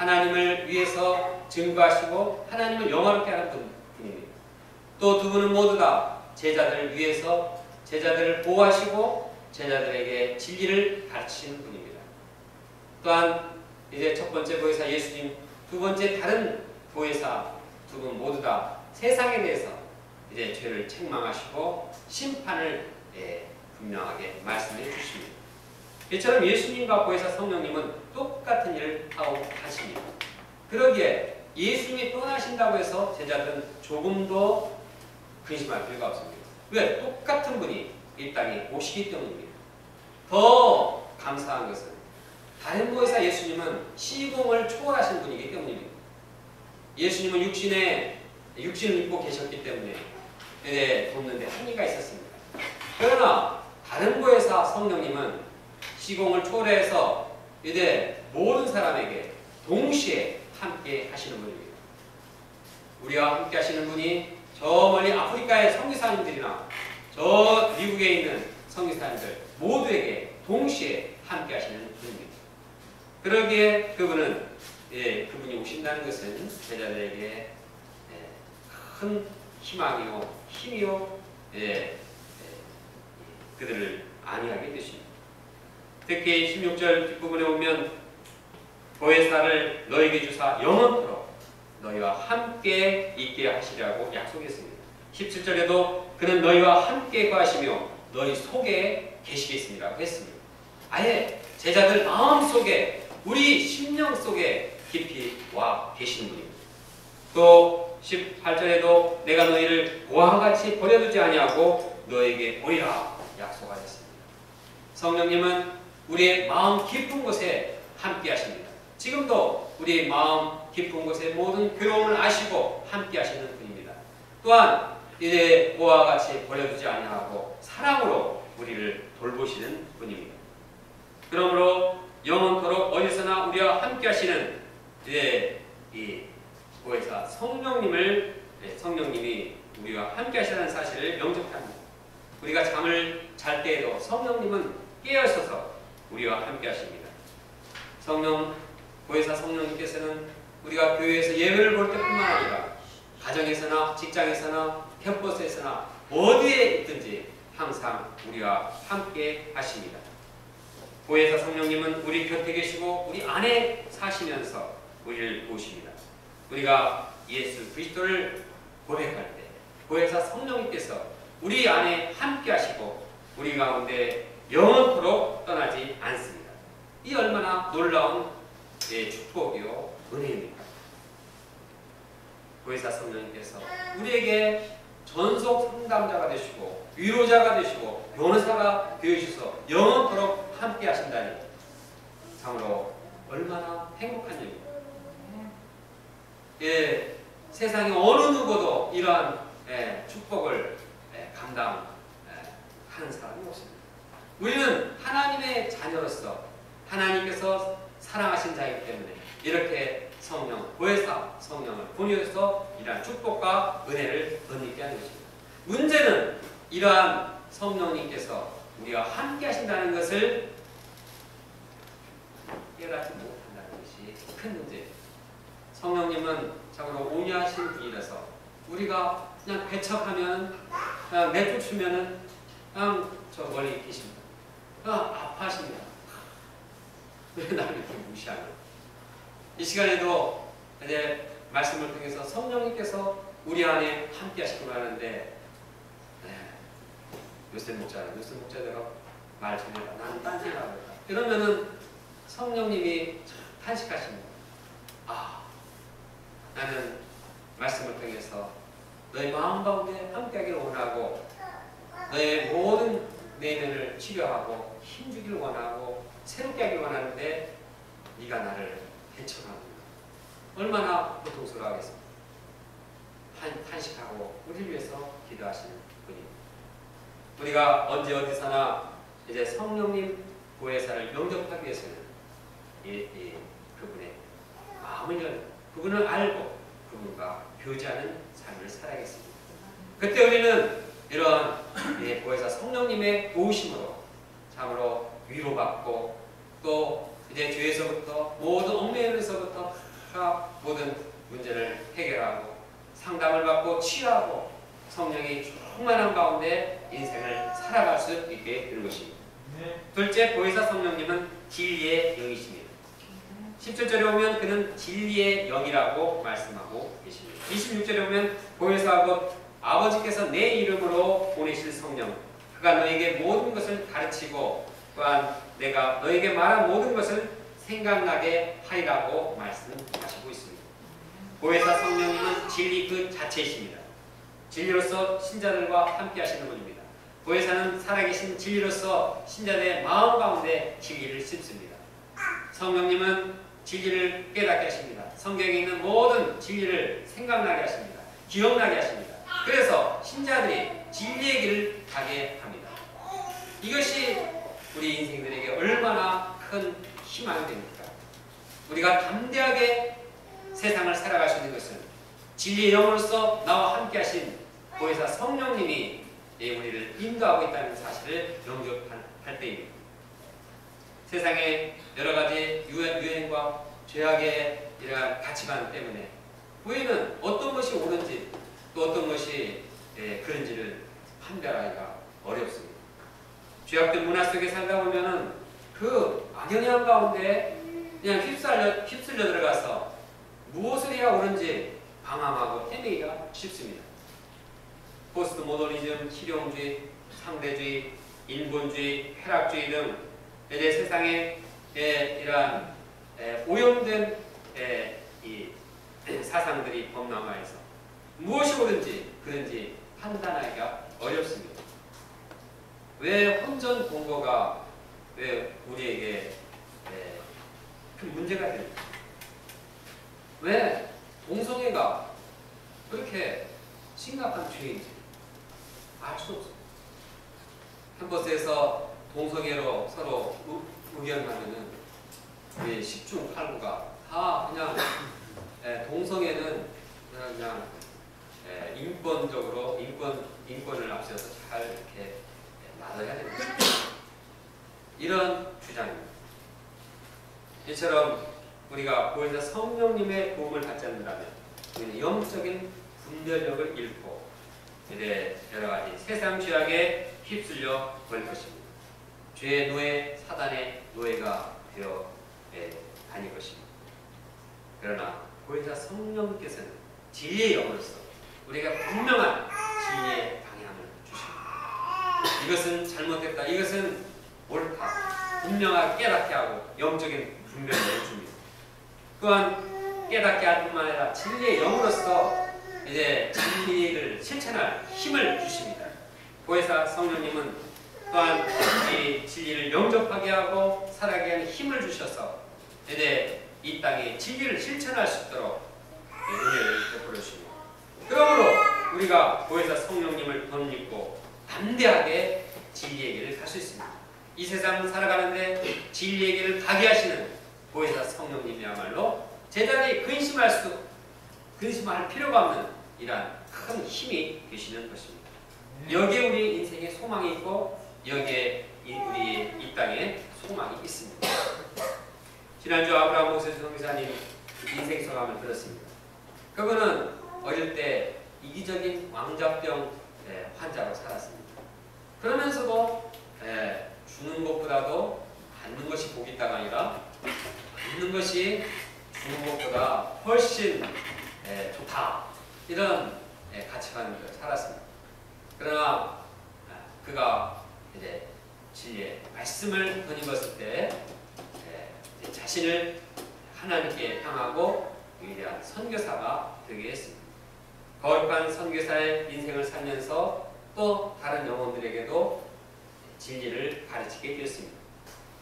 하나님을 위해서 증거하시고 하나님을 영화롭게 하는 분입니다. 또두 분은 모두 다 제자들을 위해서 제자들을 보호하시고 제자들에게 진리를 가르치는 분입니다. 또한 이제 첫 번째 보혜사 예수님, 두 번째 다른 보혜사 두 분 모두 다 세상에 대해서 이제 죄를 책망하시고 심판을 예, 분명하게 말씀해 주십니다. 이처럼 예수님과 보혜사 성령님은 똑같은 일을 하고 가십니다. 그러기에 예수님이 떠나신다고 해서 제자들은 조금도 근심할 필요가 없습니다. 왜? 똑같은 분이 이 땅에 오시기 때문입니다. 더 감사한 것은 다른 보혜사 예수님은 시공을 초월하신 분이기 때문입니다. 예수님은 육신에 육신을 입고 계셨기 때문에 네, 돕는데 한계가 있었습니다. 그러나 다른 보혜사 성령님은 시공을 초월해서 이제 모든 사람에게 동시에 함께 하시는 분입니다. 우리와 함께 하시는 분이 저 멀리 아프리카의 성기사님들이나 저 미국에 있는 성기사님들 모두에게 동시에 함께 하시는 분입니다. 그러기에 그분은 예, 그분이 오신다는 것은 제자들에게 예, 큰 희망이요 힘이요 예, 예, 그들을 안위하게 되십니다. 특히 16절 뒷부분에 보면 보혜사를 너에게 주사 영원토록 너희와 함께 있게 하시라고 약속했습니다. 17절에도 그는 너희와 함께 거하시며 너희 속에 계시겠습니다. 했습니다. 아예 제자들 마음 속에 우리 심령 속에 깊이 와 계시는 분입니다. 또 18절에도 내가 너희를 고아와 같이 버려두지 아니하고 너에게 보이라 약속하셨습니다. 성령님은 우리의 마음 깊은 곳에 함께 하십니다. 지금도 우리의 마음 깊은 곳에 모든 괴로움을 아시고 함께 하시는 분입니다. 또한 이제 고아와 같이 버려두지 아니하고 사랑으로 우리를 돌보시는 분입니다. 그러므로 영원토록 어디서나 우리와 함께 하시는 이 보혜사 성령님을 네, 성령님이 우리와 함께 하시는 사실을 명적합니다. 우리가 잠을 잘 때에도 성령님은 깨어 있어서 우리와 함께 하십니다. 성령 보혜사 성령님께서는 우리가 교회에서 예배를 볼 때뿐만 아니라 가정에서나 직장에서나 캠퍼스에서나 어디에 있든지 항상 우리와 함께 하십니다. 보혜사 성령님은 우리 곁에 계시고 우리 안에 사시면서 우리를 보십니다. 우리가 예수 그리스도를 고백할 때 보혜사 성령님께서 우리 안에 함께 하시고 우리 가운데 영원토록 떠나지 않습니다. 이 얼마나 놀라운 축복이요 은혜입니까? 보혜사 성령님께서 우리에게 전속 상담자가 되시고 위로자가 되시고 변호사가 되어주셔서 영원토록 함께 하신다니 참으로 얼마나 행복한 일입니다. 예, 세상에 어느 누구도 이러한 예, 축복을 예, 감당하는 사람이 없습니다. 우리는 하나님의 자녀로서 하나님께서 사랑하신 자이기 때문에 이렇게 성령, 보혜사 성령을 보내서 이러한 축복과 은혜를 덧입게 하는 것입니다. 문제는 이러한 성령님께서 우리와 함께 하신다는 것을 깨닫지 못한다는 것이 큰 문제입니다. 성령님은 참으로 온유하신 분이라서 우리가 그냥 배척하면 그냥 내쫓으면은 그냥 저 멀리 계십니다. 아파하십니다. 왜 나를 이렇게 무시하냐? 이 시간에도 이제 말씀을 통해서 성령님께서 우리 안에 함께 하시고 하는데 네. 요새 목자는 요새 목자가 말 전해라. 나는 딴 생각을 했다. 이러면은 성령님이 탄식하십니다. 아, 나는 말씀을 통해서 너의 마음 가운데 함께하기를 원하고 너의 모든 내면을 치료하고 힘주기를 원하고 새롭게 하기를 원하는데 네가 나를 해쳐합니다. 얼마나 고통스러워하겠습니까? 한, 탄식하고 우리를 위해서 기도하시는 분입니다. 우리가 언제 어디서나 이제 성령님 보혜사를 영접하기 위해서는 이, 이 그분의 마음을 열 그분을 알고 그분과 교제하는 삶을 살아야겠습니다. 그때 우리는 이런 예, 보혜사 성령님의 도우심으로 참으로 위로받고 또 이제 죄에서부터 모든 얽매임에서부터 다 모든 문제를 해결하고 상담을 받고 치유하고 성령이 충만한 가운데 인생을 살아갈 수 있게 되는 것입니다. 둘째 보혜사 성령님은 진리의 영이십니다. 17절에 오면 그는 진리의 영이라고 말씀하고 계십니다. 26절에 오면 보혜사하고 아버지께서 내 이름으로 보내실 성령 그가 너에게 모든 것을 가르치고 또한 내가 너에게 말한 모든 것을 생각나게 하리라고 말씀하시고 있습니다. 보혜사 성령님은 진리 그 자체이십니다. 진리로서 신자들과 함께 하시는 분입니다. 보혜사는 살아계신 진리로서 신자들의 마음 가운데 진리를 씹습니다. 성령님은 진리를 깨닫게 하십니다. 성경에 있는 모든 진리를 생각나게 하십니다. 기억나게 하십니다. 그래서 신자들이 진리의 길을 가게 합니다. 이것이 우리 인생들에게 얼마나 큰 희망이 됩니까? 우리가 담대하게 세상을 살아갈 수 있는 것은 진리의 영으로서 나와 함께 하신 보혜사 성령님이 우리를 인도하고 있다는 사실을 영접할 때입니다. 세상에 여러 가지 유행과 죄악의 이러한 가치관 때문에 우리는 어떤 것이 옳은지 또 어떤 것이 예, 그런지를 판별하기가 어렵습니다. 죄악된 문화 속에 살다 보면은 그 악영향 가운데 그냥 휩쓸려, 휩쓸려 들어가서 무엇을 해야 옳은지 방황하고 헤매기가 쉽습니다. 포스트 모더니즘, 실용주의, 상대주의, 인본주의, 쾌락주의 등 이제 세상에 이러한 오염된 이 사상들이 범람하여서 무엇이 옳은지 그런지 판단하기가 어렵습니다. 왜 혼전 공고가 왜 우리에게 큰 문제가 됩니까? 왜 동성애가 그렇게 심각한 죄인지 알 수 없어요. 캠퍼스에서 동성애로 서로 의견하면은 우리 10중 8구가 다 그냥 에, 동성애는 그냥, 그냥 에, 인권적으로 인권 인권을 앞세워서 잘 이렇게 나눠야 됩니다. 이런 주장입니다. 이처럼 우리가 보혜사 성령님의 도움을 받지 않는다면 우리는 영적인 분별력을 잃고 이제 여러 가지 세상 죄악에 휩쓸려 버릴 것입니다. 죄의 노예, 사단의 노예가 되어 예, 다닐 것입니다. 그러나 보혜사 성령께서는 진리의 영으로서 우리가 분명한 진리의 방향을 주십니다. 이것은 잘못됐다. 이것은 옳다. 분명하게 깨닫게 하고 영적인 분별력을 줍니다. 또한 깨닫게 할 뿐만 아니라 진리의 영으로서 이제 진리를 실천할 힘을 주십니다. 보혜사 성령님은 또한 이 진리를 영접하게 하고 살아가게 하는 힘을 주셔서 이제 이 땅에 진리를 실천할 수 있도록 은혜를 베풀어 주십니다. 그러므로 우리가 보혜사 성령님을 덧입고 담대하게 진리의 길을 갈 수 있습니다. 이 세상 살아가는데 진리의 길을 가게 하시는 보혜사 성령님이야말로 제자리 근심할 수 근심할 필요가 없는 이러한 큰 힘이 되시는 것입니다. 여기에 우리 인생에 소망이 있고 여기에 우리 이 땅에 소망이 있습니다. 지난주 아브라함 모세 성기사님 인생 소감을 들었습니다. 그분은 어릴 때 이기적인 왕자병 네, 환자로 살았습니다. 그러면서도 네, 주는 것보다도 받는 것이 복이 있다가 아니라 받는 것이 주는 것보다 훨씬 네, 좋다. 이런 가치관을 살았습니다. 그러나 아, 그가 이제 진리의 말씀을 덧입었을 때 자신을 하나님께 향하고 위대한 선교사가 되게 했습니다. 거룩한 선교사의 인생을 살면서 또 다른 영혼들에게도 진리를 가르치게 되었습니다.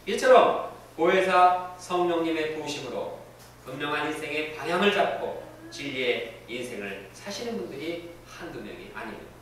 이처럼 보혜사 성령님의 도우심으로 분명한 인생의 방향을 잡고 진리의 인생을 사시는 분들이 한두 명이 아닙니다.